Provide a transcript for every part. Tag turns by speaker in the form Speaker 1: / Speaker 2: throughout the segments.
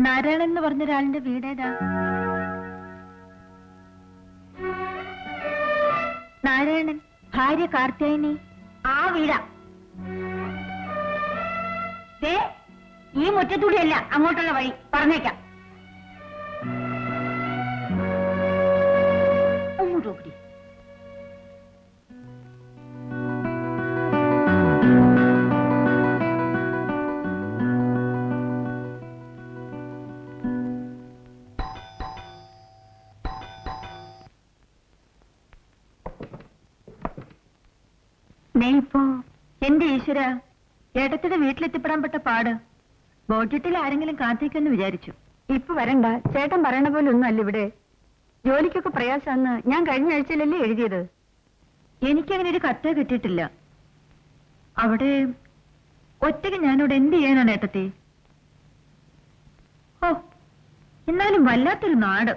Speaker 1: നാരായണൻ എന്ന് പറഞ്ഞ ഒരാളിന്റെ വീടേതാ നാരായണൻ ഭാര്യ കാർത്യായനി.
Speaker 2: ആ വീടാ. ഈ മുറ്റത്തൂടെയല്ല അങ്ങോട്ടുള്ള വഴി. പറഞ്ഞേക്കാം.
Speaker 1: നീ ഇപ്പോ എന്റെ ഈശ്വര ഏട്ടത്തിന്റെ വീട്ടിലെത്തിപ്പെടാൻ പെട്ട പാട്. ബോട്ടിട്ടിൽ ആരെങ്കിലും കാത്തേക്കെന്ന് വിചാരിച്ചു.
Speaker 3: ഇപ്പൊ വരണ്ട. ചേട്ടൻ പറയണ പോലെ ഒന്നും അല്ല ഇവിടെ. ജോലിക്കൊക്കെ പ്രയാസാന്ന് ഞാൻ കഴിഞ്ഞ ആഴ്ചയിലല്ലേ എഴുതിയത്?
Speaker 1: എനിക്കങ്ങനെ ഒരു കത്ത് കിട്ടിയിട്ടില്ല. അവിടെ ഒറ്റയ്ക്ക് ഞാനിവിടെ എന്ത് ചെയ്യാനാണ് ഏട്ടത്തി? ഓ എന്നാലും വല്ലാത്തൊരു നാട്.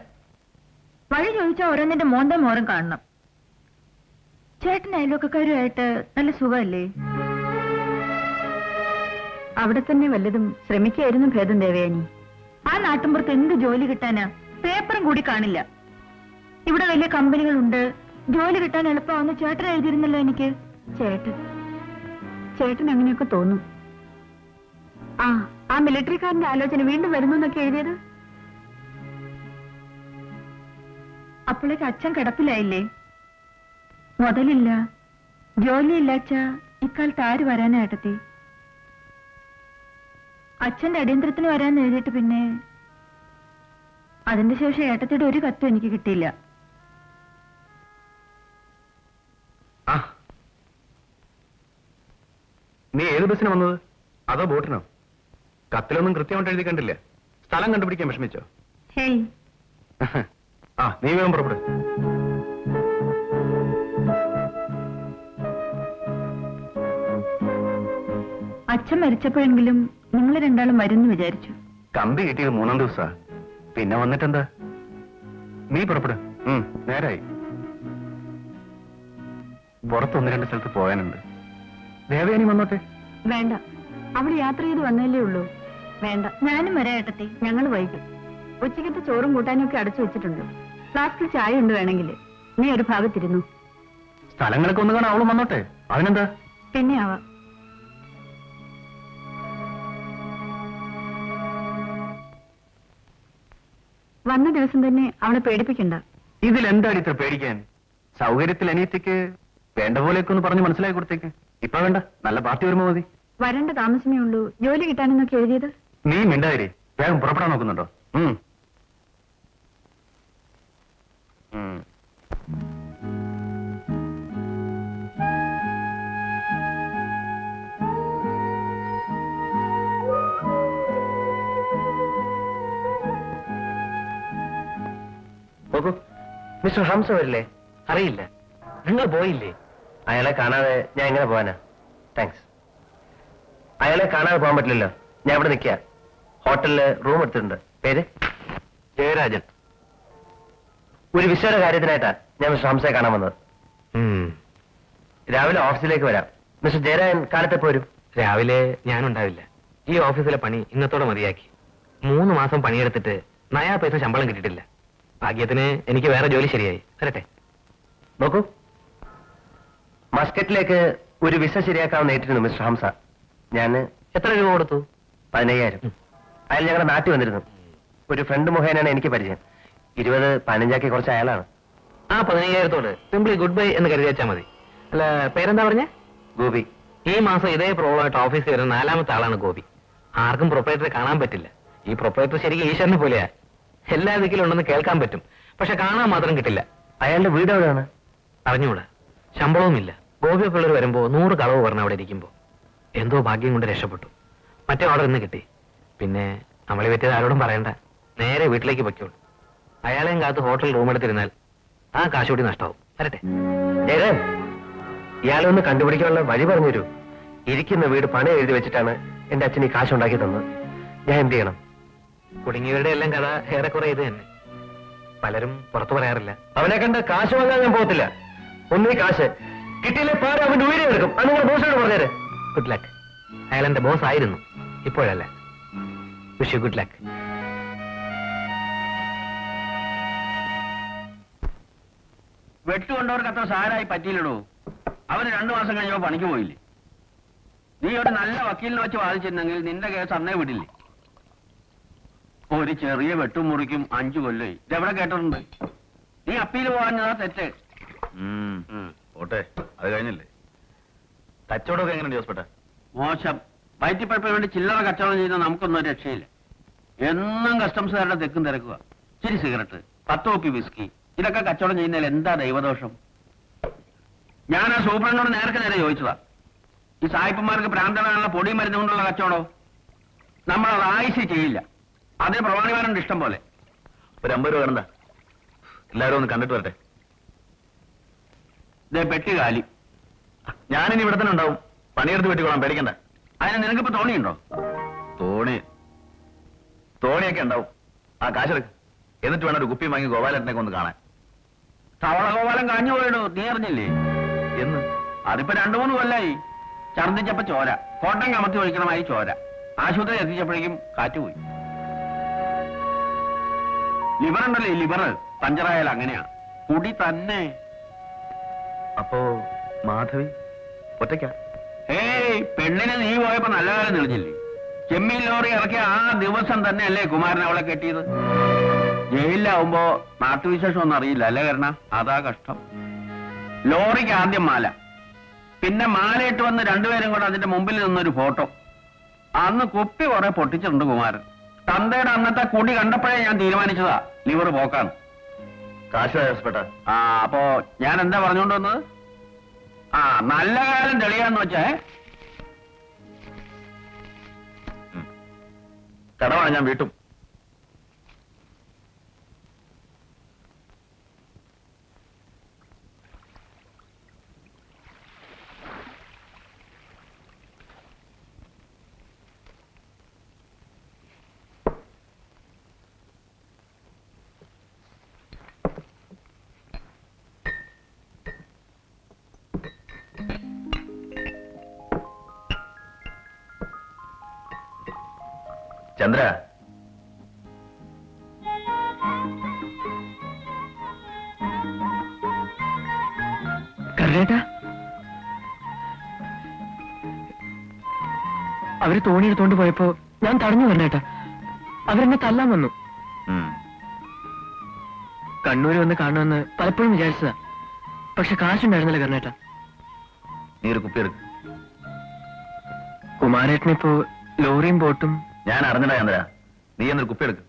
Speaker 1: വഴി ചോദിച്ചാൽ ഓരോന്നിന്റെ മോന്തം മോരം കാണണം. ചേട്ടൻ അയൽവക്കക്കാരുമായിട്ട് നല്ല സുഖമല്ലേ?
Speaker 3: അവിടെ തന്നെ വല്ലതും ശ്രമിക്കായിരുന്നു ഭേദം ദേവയാനി.
Speaker 1: ആ നാട്ടിൻപുറത്ത് എന്ത് ജോലി കിട്ടാനാ പേപ്പറും കൂടി കാണില്ല. ഇവിടെ വലിയ കമ്പനികളുണ്ട്. ജോലി കിട്ടാൻ എളുപ്പമാണെന്ന് ചേട്ടൻ എഴുതിയിരുന്നല്ലോ എനിക്ക്.
Speaker 3: ചേട്ടൻ ചേട്ടൻ അങ്ങനെയൊക്കെ തോന്നും. ആ ആ മിലിറ്ററിക്കാരന്റെ ആലോചന വീണ്ടും വരുന്നു എന്നൊക്കെ എഴുതിയത്?
Speaker 1: അപ്പോഴേക്ക് അച്ഛൻ കിടപ്പിലായില്ലേ? മുതലില്ല. ജോലിയില്ല അച്ഛ ഇക്കാലത്ത് ആര് വരാനായിട്ടെത്തി അച്ഛന്റെ അടിയന്തരത്തിന് വരാൻ എഴുതിയിട്ട് പിന്നെ അതിന്റെ ശേഷം ഏട്ടത്തിയുടെ ഒരു കത്തും എനിക്ക് കിട്ടിയില്ല.
Speaker 4: നീ ഏത് ബസ്സിന് വന്നത്? അതോ ബോട്ടിനോ? കത്തിലൊന്നും കൃത്യമായിട്ട് എഴുതി കണ്ടില്ല. സ്ഥലം കണ്ടുപിടിക്കാൻ വിഷമിച്ചോ?
Speaker 1: ഹേയ്.
Speaker 4: ആ നീ വേഗം പുറപ്പെടു.
Speaker 1: അച്ഛൻ മരിച്ചപ്പോഴെങ്കിലും നിങ്ങൾ രണ്ടാളും വരുന്നു വിചാരിച്ചു.
Speaker 4: കമ്പി കിട്ടിയത് മൂന്നാം ദിവസാ. പിന്നെ വന്നിട്ടെന്താ? നീ പുറപ്പെടു. നേരായി. പുറത്ത് ഒന്ന് രണ്ട് സ്ഥലത്ത് പോകാനുണ്ട്. ദേവയാനി വന്നോട്ടെ.
Speaker 3: വേണ്ട. അവിടെ യാത്ര ചെയ്ത് വന്നല്ലേ ഉള്ളൂ. വേണ്ട.
Speaker 1: ഞാനും വരായട്ടെ
Speaker 3: ഞങ്ങൾ വൈകും. ഉച്ചക്കത്തെ ചോറും കൂട്ടാനും ഒക്കെ അടച്ചു വെച്ചിട്ടുണ്ട്. ഫ്ലാസ്കിൽ ചായ ഉണ്ട് വേണമെങ്കിൽ. നീ ഒരു ഭാഗത്തിരുന്നു.
Speaker 4: സ്ഥലങ്ങളൊക്കെ ഒന്ന് കാണാൻ അവളും വന്നോട്ടെ. അതിനെന്താ?
Speaker 3: പിന്നെ ആവാം. വന്ന ദിവസം തന്നെ അവളെ പേടിപ്പിക്കണ്ട.
Speaker 4: ഇതിൽ എന്താണ് ഇത്ര പേടിക്കാൻ? സൗകര്യത്തിൽ അനിയത്തിക്ക് വേണ്ട പോലെയൊക്കെ ഒന്ന് പറഞ്ഞ് മനസ്സിലാക്കി കൊടുത്തേക്ക്. ഇപ്പൊ വേണ്ട നല്ല പാർട്ടി വരുമ്പോ മതി.
Speaker 3: വരണ്ട താമസമേ ഉള്ളൂ. ജോലി കിട്ടാനെന്നൊക്കെ എഴുതിയത്?
Speaker 4: നീ മിണ്ടാതിരി വേഗം പുറപ്പെടാൻ നോക്കുന്നുണ്ടോ? ഉം. ഉം.
Speaker 5: നോക്കൂ മിസ്റ്റർ ഹംസ വരില്ലേ? അറിയില്ല. നിങ്ങൾ പോയില്ലേ? അയാളെ കാണാതെ ഞാൻ എങ്ങനെ പോവാനാ? താങ്ക്സ് അയാളെ കാണാതെ പോകാൻ പറ്റില്ലല്ലോ. ഞാൻ ഇവിടെ നിൽക്കുക. ഹോട്ടലിൽ റൂം എടുത്തിട്ടുണ്ട്. പേര്? ജയരാജൻ. ഒരു വിശ്വര കാര്യത്തിനായിട്ടാ ഞാൻ മിസ്റ്റർ ഹംസയെ കാണാൻ വന്നത്. രാവിലെ ഓഫീസിലേക്ക് വരാം. മിസ്റ്റർ ജയരാജൻ കാലത്തെ പോരും
Speaker 6: രാവിലെ ഞാനുണ്ടാവില്ല. ഈ ഓഫീസിലെ പണി ഇന്നത്തോടെ മതിയാക്കി. മൂന്ന് മാസം പണിയെടുത്തിട്ട് നയാ പൈസ ശമ്പളം കിട്ടിയിട്ടില്ല. ഭാഗ്യത്തിന് എനിക്ക് വേറെ ജോലി ശരിയായി. വരട്ടെ.
Speaker 5: നോക്കൂ. മസ്കറ്റിലേക്ക് ഒരു വിസ ശരിയാക്കാൻ നേരിട്ടിരുന്നു മിസ്റ്റർ ഹംസ. ഞാൻ
Speaker 6: എത്ര രൂപ കൊടുത്തു?
Speaker 5: പതിനയ്യായിരം. അയാൾ ഞങ്ങളുടെ നാട്ടിൽ വന്നിരുന്നു. ഒരു ഫ്രണ്ട് മുഖേനയാണ് എനിക്ക് പരിചയം. ഇരുപത് പതിനഞ്ചാക്കി കുറച്ച് അയാളാണ്.
Speaker 6: ആ പതിനയ്യായിരത്തോട്. സിംപ്ലി ഗുഡ് ബൈ എന്ന് കരുതി വെച്ചാൽ മതി. അല്ല പേരെന്താ പറഞ്ഞേ?
Speaker 5: ഗോപി.
Speaker 6: ഈ മാസം ഇതേ പ്രോബ്ലമായിട്ട് ഓഫീസിൽ വരുന്ന നാലാമത്തെ ആളാണ് ഗോപി. ആർക്കും പ്രൊപ്പറേറ്ററെ കാണാൻ പറ്റില്ല. ഈ പ്രൊപ്പറേറ്റർ ശരിക്കും ഈശ്വരനെ പോലെയാ. എല്ലാ ദിക്കിലും ഉണ്ടെന്ന് കേൾക്കാൻ പറ്റും. പക്ഷെ കാണാൻ മാത്രം കിട്ടില്ല.
Speaker 5: അയാളുടെ വീട് എവിടെയാണ്?
Speaker 6: അറിഞ്ഞൂടാ ശമ്പളവുമില്ല. ഗോപി പിള്ളേർ വരുമ്പോ നൂറ് കളവ് പറഞ്ഞ അവിടെ ഇരിക്കുമ്പോ എന്തോ ഭാഗ്യം കൊണ്ട് രക്ഷപ്പെട്ടു. മറ്റേ ഓർഡർ ഇന്ന് കിട്ടി. പിന്നെ നമ്മളെ പറ്റിയത് ആരോടും പറയണ്ട. നേരെ വീട്ടിലേക്ക് പൊയ്ക്കോളൂ. അയാളെയും കാത്ത് ഹോട്ടൽ റൂം എടുത്തിരുന്നാൽ ആ കാശുകൂടി നഷ്ടമാവും. വരട്ടെ.
Speaker 5: ജയരാൻ ഇയാളെ ഒന്ന് കണ്ടുപിടിക്കാനുള്ള വഴി പറഞ്ഞു തരൂ ഇരിക്കുന്ന വീട് പണി എഴുതി വെച്ചിട്ടാണ് എന്റെ അച്ഛൻ ഈ കാശുണ്ടാക്കി തന്നത്. ഞാൻ എന്ത് ചെയ്യണം?
Speaker 6: കുടുങ്ങിയവരുടെ എല്ലാം കഥ ഏറെക്കുറെ ഇത് തന്നെ. പലരും പുറത്തു പറയാറില്ല.
Speaker 5: അവനെ കണ്ട കാശ് വാങ്ങാൻ ഞാൻ പോകത്തില്ല. ഒന്നീ കാശ്. കിട്ടിയില്ലേ പാടെ അവന്റെ ഉയരം എടുക്കും. അത് നിങ്ങൾ ബോസിനോട് പറഞ്ഞേരെ.
Speaker 6: ഗുഡ് ലക്ക് അയാൾ എന്റെ ബോസ് ആയിരുന്നു. ഇപ്പോഴല്ല. വിഷ് ഗുഡ് ലക്ക്
Speaker 4: വെട്ടുകൊണ്ടവർക്ക് അത്ര സാരായി പറ്റിയില്ലടോ. അവന് രണ്ടു മാസം കഴിഞ്ഞപ്പോ പണിക്ക് പോയില്ലേ. നീ ഒരു നല്ല വക്കീലിനെ വെച്ച് വാദിച്ചിരുന്നെങ്കിൽ നിന്റെ കേസ് അന്നേ വിടില്ലേ? ഒരു ചെറിയ വെട്ടും മുറിക്കും അഞ്ചു കൊല്ലേ ഇതെവിടെ കേട്ടിട്ടുണ്ട്? നീ അപ്പീൽ പോകാഞ്ഞതാ തെറ്റ്.
Speaker 7: ഓട്ടെ അത് കഴിഞ്ഞില്ലേ? കച്ചവടമൊക്കെ എങ്ങനെയുണ്ട് ജോസ്പേട്ട?
Speaker 4: മോശം. വയറ്റിപ്പഴപ്പിന് വേണ്ടി ചില്ലറ കച്ചവടം ചെയ്യുന്ന നമുക്കൊന്നും രക്ഷയില്ല. എന്നും കസ്റ്റംസുകാരുടെ തെക്കും തിരക്കുക. ചിരി സിഗരറ്റ് പത്ത് കോപ്പി വിസ്കി. ഇതൊക്കെ കച്ചവടം ചെയ്യുന്നതിൽ എന്താ ദൈവദോഷം? ഞാൻ ആ സൂപ്രണ്ടോട് നേർക്ക് നേരെ ചോദിച്ചതാ. ഈ സായിപ്പന്മാർക്ക് പ്രാന്തനാണുള്ള പൊടി മരുന്നുകൊണ്ടുള്ള കച്ചവടം നമ്മളത് ആയിസി ചെയ്യില്ല. അതിന് പ്രമാണിമാരുണ്ട് ഇഷ്ടം പോലെ.
Speaker 7: ഒരു അമ്പത് രൂപ വേണ്ട എല്ലാവരും ഒന്ന് കണ്ടിട്ട് വരട്ടെ.
Speaker 4: ഇതേ പെട്ടി കാലി.
Speaker 7: ഞാനിനി ഇവിടെ തന്നെ ഉണ്ടാവും. പണിയെടുത്ത് വെട്ടിക്കോളാം പേടിക്കണ്ട.
Speaker 4: അതിന് നിനക്കിപ്പോ തോണിയുണ്ടോ?
Speaker 7: തോണി. തോണിയൊക്കെ ഉണ്ടാവും. ആ കാശെടുക്ക്. എന്നിട്ട് വേണം ഒരു കുപ്പി വാങ്ങി ഗോപാലനെ ഒന്ന് കാണാൻ.
Speaker 4: തവള ഗോപാലം കാഞ്ഞു പോയിടോ നീ അറിഞ്ഞില്ലേ?
Speaker 7: എന്ന്.
Speaker 4: അതിപ്പോ രണ്ടു മൂന്ന് കൊല്ലായി. ഛർദിച്ചപ്പോ ചോര. കോട്ടം കമത്തി ഒഴിക്കണമായി ചോര. ആശുപത്രി എത്തിച്ചപ്പോഴേക്കും കാറ്റുപോയി. ലിവർ ഉണ്ടല്ലേ ലിവർ? പഞ്ചറായാൽ അങ്ങനെയാ. കുടി തന്നെ.
Speaker 7: അപ്പോ മാധവി ഒറ്റയ്ക്കാ?
Speaker 4: ഏയ് പെണ്ണിനെ നീ പോയപ്പോ നല്ല കാലം തെളിഞ്ഞില്ലേ? ചെമ്മീൻ ലോറി ഇറക്കിയ ആ ദിവസം തന്നെ അല്ലേ കുമാരൻ അവളെ കെട്ടിയത്? ജയിലിലാവുമ്പോ നാട്ടുവിശേഷം ഒന്നും അറിയില്ല അല്ലേ കരണ? അതാ കഷ്ടം. ലോറിക്ക് ആദ്യം മാല. പിന്നെ മാലയിട്ട് വന്ന് രണ്ടുപേരും കൂടെ അതിന്റെ മുമ്പിൽ നിന്നൊരു ഫോട്ടോ. അന്ന് കുപ്പി കുറെ പൊട്ടിച്ചിട്ടുണ്ട് കുമാരൻ. തന്തയുടെ അന്നത്തെ കൂടി കണ്ടപ്പോഴേ ഞാൻ തീരുമാനിച്ചതാ. ലിവർ പോക്കാണ്
Speaker 7: കാശ്
Speaker 4: ആ അപ്പോ ഞാൻ എന്താ പറഞ്ഞുകൊണ്ട് വന്നത്? ആ നല്ല കാലം തെളിയാന്ന് വെച്ചേ.
Speaker 7: കടമാണ് ഞാൻ വീട്ടും. ചന്ദ്ര.
Speaker 6: കരേട്ടാ അവർ തോണി എടുത്തോണ്ട് പോയപ്പോ ഞാൻ തടഞ്ഞു വരണേട്ടാ അവരെന്നെ തല്ലാൻ വന്നു. കണ്ണൂര് വന്ന് കാണുമെന്ന് പലപ്പോഴും വിചാരിച്ചതാ. പക്ഷെ കാശുണ്ടായിരുന്നില്ല കർണേട്ടാ
Speaker 7: നീ ഒരു കുപ്പി എടുക്ക്.
Speaker 6: കുമാരേട്ടനിപ്പോ ലോറിയും ബോട്ടും
Speaker 7: ഞാൻ അറിഞ്ഞടാ ചന്ദ്ര. നീ എന്നൊരു കുപ്പി എടുക്ക്.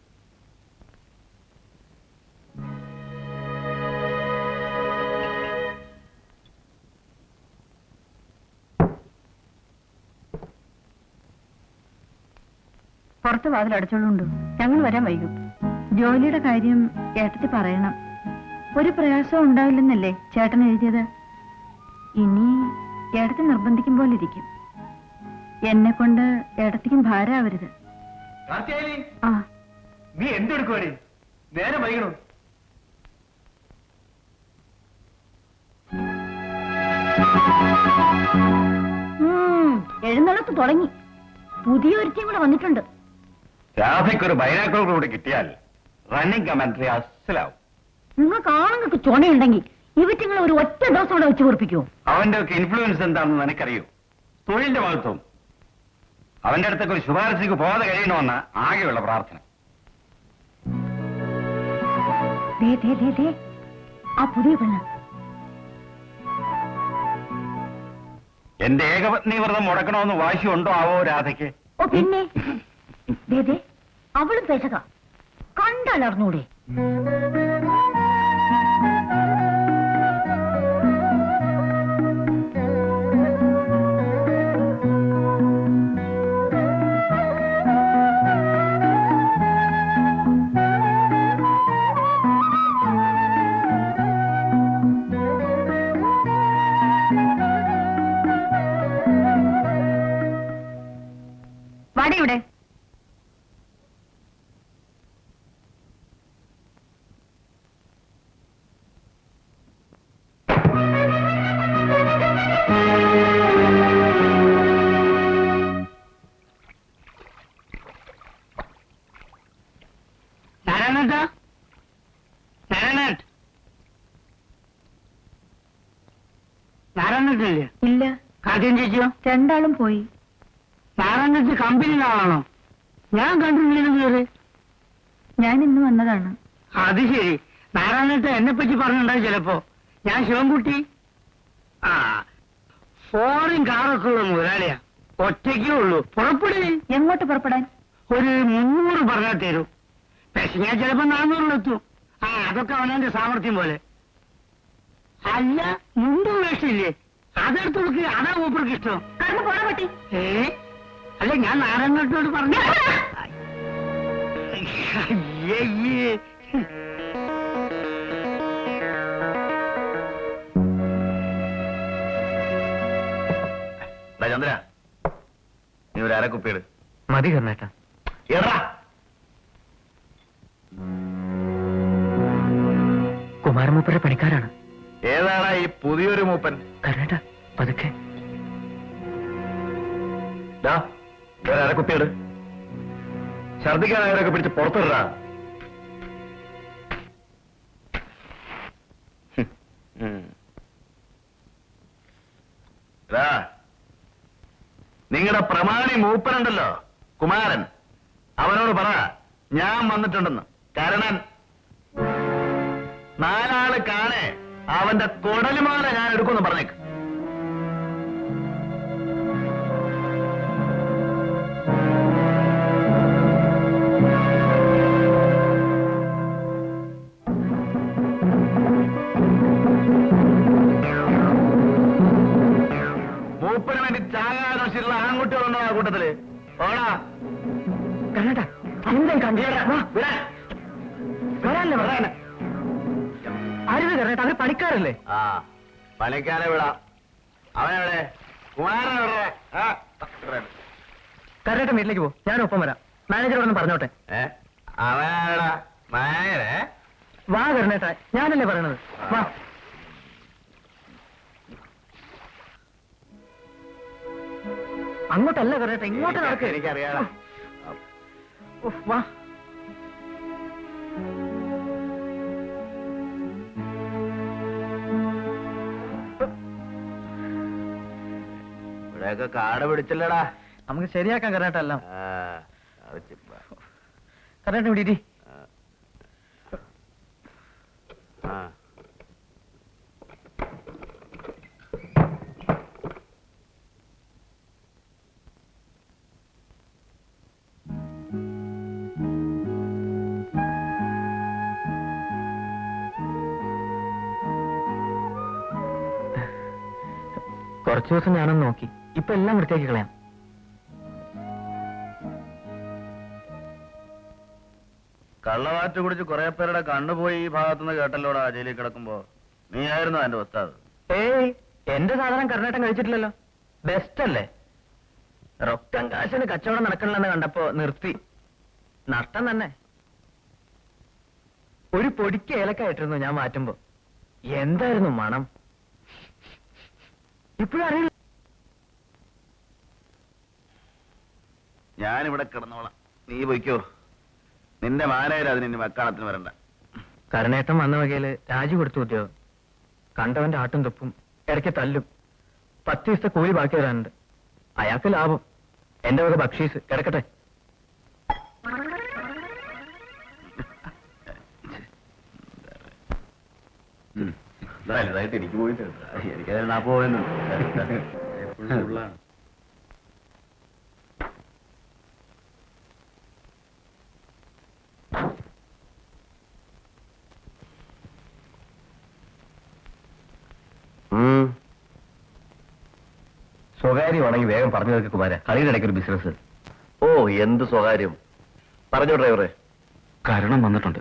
Speaker 1: പുറത്ത് വാതിൽ അടച്ചോളുണ്ടു? ഞങ്ങൾ വരാൻ വൈകും. ജോലിയുടെ കാര്യം ഏട്ടത്തി പറയണം. ഒരു പ്രയാസവും ഉണ്ടാവില്ലെന്നല്ലേ ചേട്ടൻ എഴുതിയത്? ഇനി ഏട്ടത്തി നിർബന്ധിക്കും പോലെ ഇരിക്കും. എന്നെ കൊണ്ട് ഏട്ടത്തിക്കും ഭാരമാവരുത്. ആ.
Speaker 4: നീ എന്തെടുക്കുവാടി? നേരെ വൈകണോ?
Speaker 2: എഴുന്നള്ളത്ത് തുടങ്ങി. പുതിയൊരുത്തിയും കൂടെ വന്നിട്ടുണ്ട്.
Speaker 4: രാധയ്ക്കൊരു ബൈനാക്കുലർ കൂടെ കിട്ടിയാൽ റണ്ണിംഗ് കമന്ററി അസലാവും.
Speaker 2: നിങ്ങൾക്ക് ആണുങ്ങൾക്ക് ചുണയുണ്ടെങ്കിൽ ഇവറ്റിങ്ങൾ ഒരു ഒറ്റ ദിവസം കൂടെ വെച്ച് കുറിപ്പിക്കുമോ
Speaker 4: അവന്റെ ഒക്കെ ഇൻഫ്ലുവൻസ് എന്താണെന്ന് നിനക്കറിയോ? തൊഴിലിന്റെ ഭാഗത്തും അവന്റെ അടുത്തേക്ക് ഒരു ശുപാർശയ്ക്ക് പോകാതെ കഴിയണമെന്ന് ആകെയുള്ള പ്രാർത്ഥന.
Speaker 2: ആ പുതിയ പെണ്ണ്.
Speaker 4: എന്റെ ഏകപത്നി വ്രതം മുടക്കണമെന്ന് വാശിയുണ്ടോ ആവോ രാധയ്ക്ക്?
Speaker 2: ഓ പിന്നെ. അവളും പെശക. കണ്ടലർന്നൂടെ
Speaker 8: നാരായണേട്ടല്ലേ
Speaker 1: ഇല്ല.
Speaker 8: കാര്യം ചേച്ചിയോ?
Speaker 1: രണ്ടാളും പോയി.
Speaker 8: നാരായണേട്ട് കമ്പനിയിലെ ആളാണോ ഞാൻ കണ്ടിട്ടില്ല
Speaker 1: ഞാൻ ഇന്ന് വന്നതാണ്.
Speaker 8: അത് ശരി. നാരായണത്ത് എന്നെ പറ്റി പറഞ്ഞിട്ടുണ്ടാവും ചിലപ്പോ. ഞാൻ ശിവൻകുട്ടി? ആ. ഫോറിൻ കാറൊക്കെ ഉള്ള മുതലാളിയാ. ഒറ്റയ്ക്കേ ഉള്ളൂ. പുറപ്പെടുവേ
Speaker 1: എങ്ങോട്ട് പുറപ്പെടാൻ?
Speaker 8: ഒരു മുന്നൂറ് പറഞ്ഞാൽ തരൂ. പക്ഷെ ഞാൻ ചിലപ്പോ നാന്നൂറിലെത്തും ആ അതൊക്കെ അവനവന്റെ സാമർഥ്യം പോലെ. അല്ല മുണ്ടും വേഷമില്ലേ? അതെടുത്ത് അതാ മൂപ്പർക്ക് ഇഷ്ടം.
Speaker 1: കടന്നു പോടാ പട്ടി.
Speaker 8: ഏ? അല്ല ഞാൻ നാരായണനോട് പറഞ്ഞു.
Speaker 7: ചന്ദ്ര നീ ഒരു അരക്കുപ്പിയിട്.
Speaker 9: മതി കർണേട്ട
Speaker 7: എടാ.
Speaker 9: കുമാരമൂപ്പരുടെ പണിക്കാരാണ്.
Speaker 7: ഏതാടാ ഈ പുതിയൊരു മൂപ്പൻ?
Speaker 9: കർണേട്ട പതുക്കെ.
Speaker 7: അരക്കുപ്പിയിട് ഛർദിക്കാനായവരൊക്കെ പിടിച്ച് പുറത്തിടാ നിങ്ങളുടെ പ്രമാണി മൂപ്പനുണ്ടല്ലോ കുമാരൻ. അവനോട് പറ ഞാൻ വന്നിട്ടുണ്ടെന്ന്. കാരണം നാലാൾ കാണേ. അവന്റെ കൊടലുമാല ഞാൻ എടുക്കുമെന്ന് പറഞ്ഞേക്ക്.
Speaker 9: അരുത് കർണേട്ട അവർ പണിക്കാരല്ലേ?
Speaker 7: ആ പണിക്കാരെ വിടാം. അവനെവിടെ? കുമാരൻ എവിടെ? ആ, ഇവിടെ.
Speaker 9: കർണേട്ടൻ വീട്ടിലേക്ക് പോ. ഞാനൊപ്പം വരാം. മാനേജറോടൊന്ന് പറഞ്ഞോട്ടെ.
Speaker 7: ഏ അവനെവിടെ? മാനേരെ
Speaker 9: വാ കരണേട്ടാ ഞാനല്ലേ പറയണത്. വാ. അങ്ങോട്ടല്ല കർണേട്ട ഇങ്ങോട്ട് നടക്ക്.
Speaker 7: എനിക്കറിയാടാ.
Speaker 9: ഉഫ്, വാ.
Speaker 7: ഇവിടെയൊക്കെ കാട് പിടിച്ചില്ലടാ.
Speaker 9: നമുക്ക് ശരിയാക്കാം കർണേട്ട എല്ലാം.
Speaker 7: വിടീട്ടി
Speaker 9: കുറച്ചു ദിവസം ഞാനൊന്ന് നോക്കി. ഇപ്പൊ എല്ലാം വൃത്തിയാക്കി കളയാം.
Speaker 7: കള്ളവാറ്റ് കുടിച്ച് കുറെ പേരുടെ കണ്ണുപോയി ഈ ഭാഗത്തുനിന്ന് കേട്ടല്ലോടാ ജയിലിൽ കിടക്കുമ്പോ? നീ ആയിരുന്നു എന്റെ ഒത്താത്
Speaker 9: ഏയ് എന്റെ സാധനം കർണാടകം കഴിച്ചിട്ടില്ലല്ലോ. ബെസ്റ്റ് അല്ലേ? റൊക്കം കാശിന് കച്ചവടം നടക്കണില്ലെന്ന് കണ്ടപ്പോ നിർത്തി. നഷ്ടം തന്നെ. ഒരു പൊടിക്ക് ഏലക്കായിട്ടിരുന്നു ഞാൻ മാറ്റുമ്പോ. എന്തായിരുന്നു മണം? ഇപ്പോഴും അറിയില്ല.
Speaker 7: ഞാനിവിടെ കിടന്നോളാം. നീ പോയിക്കോ. നിന്റെ മാനേര് അതിന് ഇനി മക്കാണത്തിന് വരണ്ട.
Speaker 9: കരണേട്ടം വന്ന വകയിൽ രാജി കൊടുത്തു കൂട്ടിയോ കണ്ടവന്റെ ആട്ടും തൊപ്പും ഇടയ്ക്ക് തല്ലും. പത്ത് ദിവസത്തെ കൂലി ബാക്കി വരാനുണ്ട്. അയാൾക്ക് ലാഭം. എന്റെ വക ബക്ഷീസ്. കിടക്കട്ടെ
Speaker 7: വലുതായിട്ട് എനിക്ക് പോയിട്ടുണ്ട് എനിക്കതിൽ നാ പോയെന്നുണ്ട്
Speaker 9: സ്വകാര്യമാണെങ്കിൽ വേഗം പറഞ്ഞു തീർക്ക് കുമാര. കളിയുടെ ഇടയ്ക്ക് ഒരു ബിസിനസ്
Speaker 7: ഓ എന്ത് സ്വകാര്യം? പറഞ്ഞോ ഡ്രൈവറെ
Speaker 5: കരണം വന്നിട്ടുണ്ട്.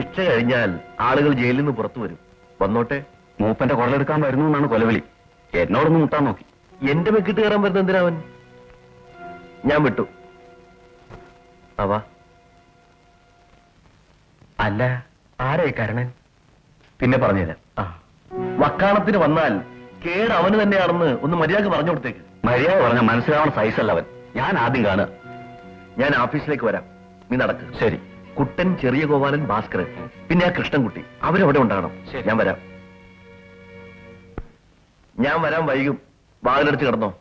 Speaker 7: ശിക്ഷ കഴിഞ്ഞാൽ ആളുകൾ ജയിലിൽ നിന്ന് പുറത്തു വരും. വന്നോട്ടെ.
Speaker 5: മൂപ്പന്റെ കുടലെടുക്കാൻ വരുന്നു എന്നാണ് കൊലവിളി. എന്നോടൊന്ന് മുട്ടാൻ നോക്കി.
Speaker 7: എന്റെ മെക്കിട്ട് കയറാൻ വരുന്ന എന്തിനാവൻ ഞാൻ വിട്ടു. അവ
Speaker 9: അല്ല ആരായി കരണൻ?
Speaker 7: പിന്നെ പറഞ്ഞുതരാം.
Speaker 9: ആ.
Speaker 7: വക്കാണത്തിന് വന്നാൽ കേട് അവന് തന്നെയാണെന്ന് ഒന്ന് മര്യാദ പറഞ്ഞു കൊടുത്തേക്ക്.
Speaker 5: മര്യാദ പറഞ്ഞ മനസ്സിലാവണ സൈസല്ല അവൻ. ഞാൻ ആദ്യം കാണുക. ഞാൻ ഓഫീസിലേക്ക് വരാം. നീ നടക്ക്. ശരി. കുട്ടൻ ചെറിയ ഗോപാലൻ ഭാസ്കരൻ പിന്നെ ആ കൃഷ്ണൻകുട്ടി. അവരവിടെ ഉണ്ടാകണം. ഞാൻ വരാം. ഞാൻ വരാൻ വൈകും. വാതിലടിച്ച് കിടന്നോ?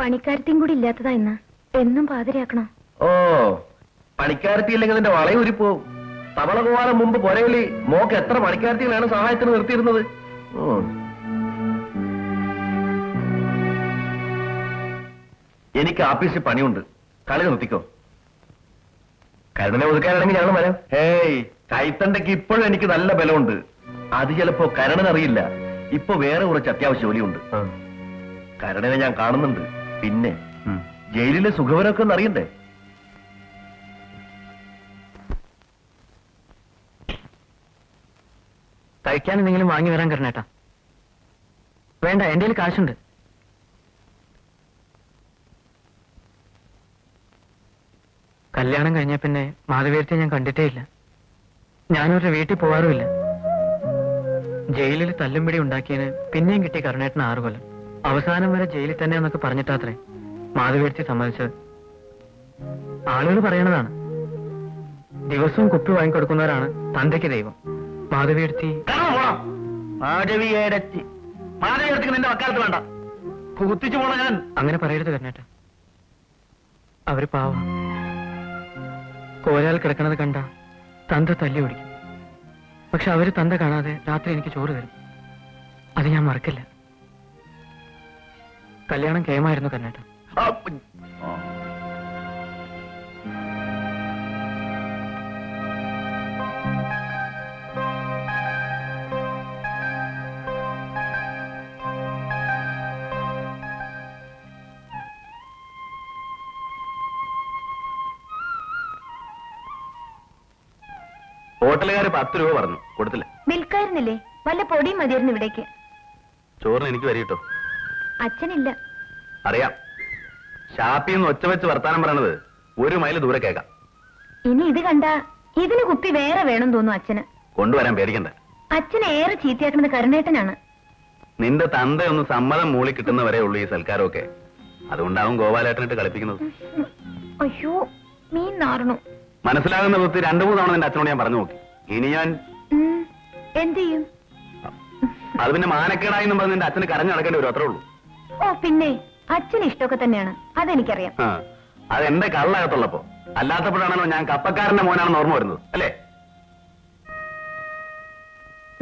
Speaker 2: പണിക്കാരത്തെയും കൂടി ഇല്ലാത്തതാ ഇന്ന്. എന്നും പാതിരാക്കണോ?
Speaker 5: ഓ പണിക്കാരത്തി ഇല്ലെങ്കിൽ നിന്റെ വളയും ഉരിപ്പോവും. തവള ഗോപാലൻ മുമ്പ് പൊരവിളി. മോക്ക് എത്ര പണിക്കാരത്തികളാണ് സഹായത്തിന് നിർത്തിയിരുന്നത്. എനിക്ക് ആഫീസിൽ പണിയുണ്ട്. കളി നിർത്തിക്കോ? കരുണനെ ഒതുക്കാനാണെങ്കിൽ ഞങ്ങൾ വരാം. ഹേയ് കൈത്തണ്ടയ്ക്ക് ഇപ്പോഴും എനിക്ക് നല്ല ബലമുണ്ട്. അത് ചിലപ്പോ കരണനറിയില്ല ഇപ്പൊ വേറെ കുറച്ച് അത്യാവശ്യ ജോലിയുണ്ട്. കരണനെ ഞാൻ കാണുന്നുണ്ട്. പിന്നെ ജയിലിലെ സുഖവരൊക്കെ ഒന്ന് അറിയണ്ടേ?
Speaker 9: കഴിക്കാൻ എന്തെങ്കിലും വാങ്ങി വരാൻ കരണേട്ടാ. വേണ്ട എന്റെ കയ്യിൽ കാശുണ്ട്. കല്യാണം കഴിഞ്ഞ പിന്നെ മാധവീരത്തെ ഞാൻ കണ്ടിട്ടേ ഇല്ല. ഞാനവരുടെ വീട്ടിൽ പോവാറുമില്ല. ജയിലിൽ തല്ലുംപിടി ഉണ്ടാക്കിയതിന് പിന്നെയും കിട്ടി കരുണേട്ടന് ആറ് കൊല്ലം. അവസാനം വരെ ജയിലിൽ തന്നെ എന്നൊക്കെ പറഞ്ഞിട്ടാത്രേ മാധവീരത്തി സമ്മതിച്ചത്. ആളുകൾ പറയണതാണ്. ദിവസവും കുപ്പി വാങ്ങിക്കൊടുക്കുന്നവരാണ് തന്തയ്ക്ക് ദൈവം.
Speaker 5: മാധവിയേടത്തി. മാധവിയെടുത്ത് നിന്റെ വക്കാലത്ത് വേണ്ട. കുത്തിച്ചു പോണ ഞാൻ.
Speaker 9: അങ്ങനെ പറയരുത് കരുണേട്ട. അവർ പാവ. കോലാൽ കിടക്കണത് കണ്ട തന്ത തല്ലി ഓടിക്കും. പക്ഷെ അവർ തന്ത കാണാതെ രാത്രി എനിക്ക് ചോറ് തരും. അത് ഞാൻ മറക്കില്ല. കല്യാണം കേമായിരുന്നു കരുണേട്ട
Speaker 7: ഹോട്ടലുകാർ പത്ത് രൂപ പറഞ്ഞു. കൊടുത്തില്ല.
Speaker 2: മിൽക്കായിരുന്നില്ലേ? വല്ല പൊടിയും മതിയായിരുന്നു ഇവിടേക്ക്.
Speaker 7: ചോറിന് എനിക്ക് വരിട്ടോ
Speaker 2: അച്ഛനില്ല.
Speaker 7: അറിയാം. ഷാപ്പിന്ന് ഒച്ച വെച്ച് വർത്താനം പറയണത് ഒരു മൈൽ ദൂരെ കേൾക്കാം.
Speaker 2: ഇനി ഇത് കണ്ട ഇതിന് കുപ്പി വേറെ വേണം തോന്നുന്നു അച്ഛന്.
Speaker 7: കൊണ്ടുവരാൻ പേടിക്കണ്ട.
Speaker 2: അച്ഛനെ ഏറെ ചീത്തയാക്കുന്നത് കരുണേട്ടനാണ്.
Speaker 7: നിന്റെ തന്തയൊന്ന് സമ്മതം മൂളി കിട്ടുന്നവരെ ഉള്ളു ഈ സൽക്കാരമൊക്കെ. അതുകൊണ്ടാവും ഗോപാലേട്ടനിട്ട് കളിപ്പിക്കുന്നത്.
Speaker 2: അയ്യോ മീൻ നാറണു.
Speaker 7: മനസ്സിലാകുന്ന വിധത്തിൽ രണ്ടു മൂന്ന് തവണ നിന്റെ അച്ഛനോട് ഞാൻ പറഞ്ഞു നോക്കി. ഇനി ഞാൻ
Speaker 2: എന്ത് ചെയ്യും?
Speaker 7: അത് പിന്നെ മാനക്കേടായി എന്നും പറഞ്ഞ് നിന്റെ അച്ഛന് കരഞ്ഞു നടക്കേണ്ടി വരും അത്രേ ഉള്ളൂ.
Speaker 2: ഓ പിന്നെ അച്ഛന് ഇഷ്ടമൊക്കെ തന്നെയാണ്. അതെനിക്കറിയാം.
Speaker 7: ആ അത് എന്റെ കള്ളകത്തുള്ളപ്പോ. അല്ലാത്തപ്പോഴാണല്ലോ ഞാൻ കപ്പക്കാരന്റെ മോനാണെന്ന് ഓർമ്മ വരുന്നത് അല്ലേ?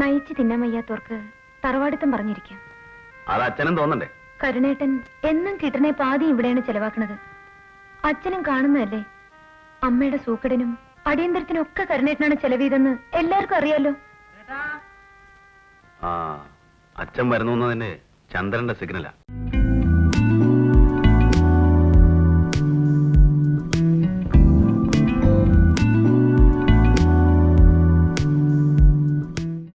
Speaker 2: നയിച്ചു തിന്നാൻ വയ്യാത്തവർക്ക് തറവാടിത്തം പറഞ്ഞിരിക്കാം.
Speaker 7: അത് അച്ഛനും തോന്നണ്ടേ?
Speaker 2: കരുണേട്ടൻ എന്നും കിട്ടണേ പാതി ഇവിടെയാണ് ചെലവാക്കുന്നത്. അച്ഛനും കാണുന്നതല്ലേ? അമ്മയുടെ സൂക്കടിനും അടിയന്തരത്തിനും ഒക്കെ കരുണേട്ടനാണ് ചെലവീതെന്ന് എല്ലാവർക്കും അറിയാലോ.
Speaker 7: ആ അച്ഛൻ വരുന്നു തന്നെ ചന്ദ്രന്റെ സിഗ്നലാ